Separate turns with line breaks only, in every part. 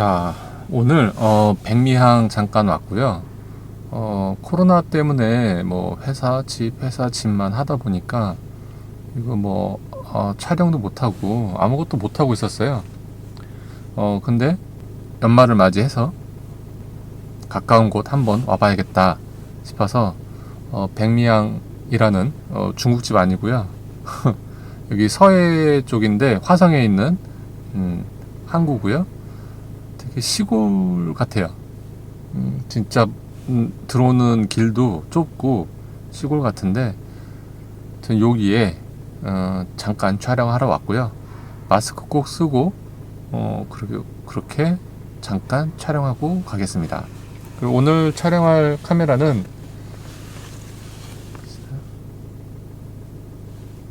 자, 오늘 어, 백미항 잠깐 왔고요. 어, 코로나 때문에 뭐 회사 집 회사 집만 하다 보니까 이거 뭐 어, 촬영도 못 하고 아무것도 못 하고 있었어요. 어, 근데 연말을 맞이해서 가까운 곳 한번 와봐야겠다 싶어서 어, 백미항이라는 어, 중국집 아니고요. 여기 서해 쪽인데 화성에 있는 음, 항구고요. 되게 시골 같아요. 음, 진짜 음, 들어오는 길도 좁고 시골 같은데 전 여기에 어, 잠깐 촬영하러 왔고요. 마스크 꼭 쓰고 어, 그렇게, 그렇게 잠깐 촬영하고 가겠습니다. 오늘 촬영할 카메라는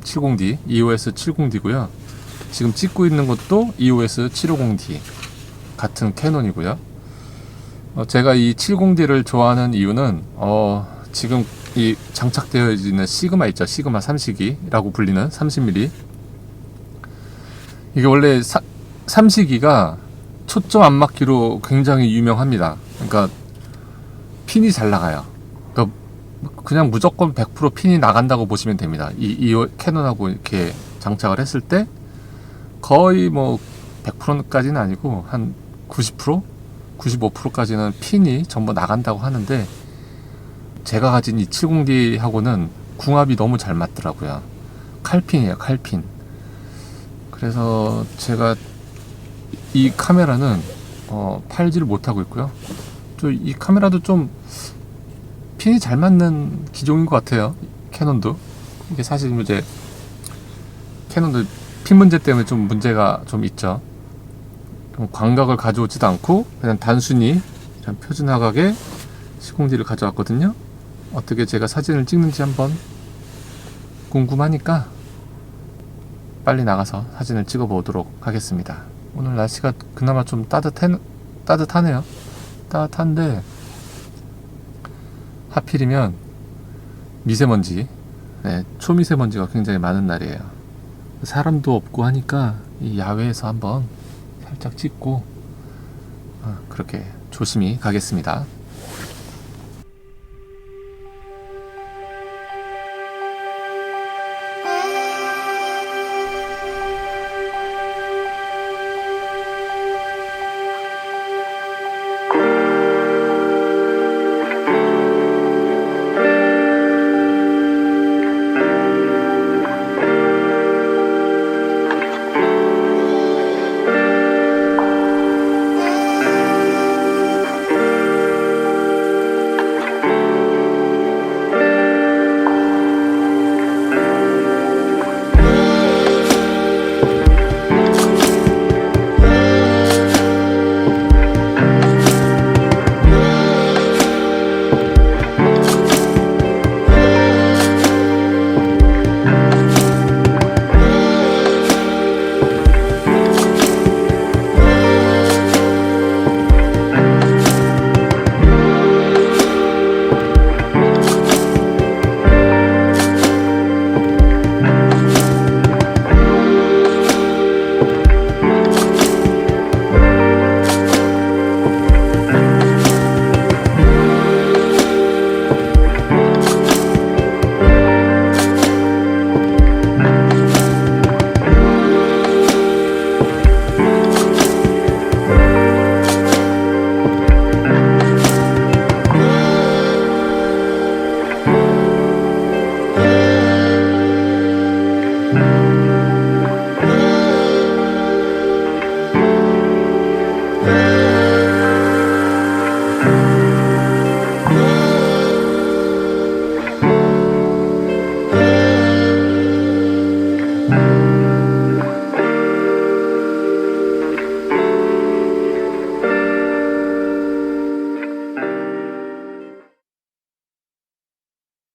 70D, EOS 70D고요. 지금 찍고 있는 것도 EOS 750D 같은 캐논이고요. 어, 제가 이 70D를 좋아하는 이유는 어, 지금 이 장착되어 있는 시그마 있죠. 시그마 3시기라고 불리는 30mm. 이게 원래 사, 3시기가 초점 안 맞기로 굉장히 유명합니다. 그러니까 핀이 잘 나가요. 그러니까 그냥 무조건 100% 핀이 나간다고 보시면 됩니다. 이, 이 캐논하고 이렇게 장착을 했을 때 거의 뭐 100%까지는 아니고 한 90%? 95%까지는 핀이 전부 나간다고 하는데 제가 가진 이 70D하고는 궁합이 너무 잘 맞더라고요. 칼핀이에요, 칼핀. 그래서 제가 이 카메라는 어, 팔지를 못하고 있고요. 또 이 카메라도 좀 핀이 잘 맞는 기종인 것 같아요. 캐논도. 이게 사실 이제 캐논도 핀 문제 때문에 좀 문제가 좀 있죠. 좀 광각을 가져오지도 않고 그냥 단순히 이런 표준화각의 시공디를 가져왔거든요. 어떻게 제가 사진을 찍는지 한번 궁금하니까 빨리 나가서 사진을 찍어 보도록 하겠습니다. 오늘 날씨가 그나마 좀 따뜻해, 따뜻하네요. 따뜻한데 하필이면 미세먼지, 네, 초미세먼지가 굉장히 많은 날이에요. 사람도 없고 하니까 이 야외에서 한번 살짝 찍고 어, 그렇게 조심히 가겠습니다.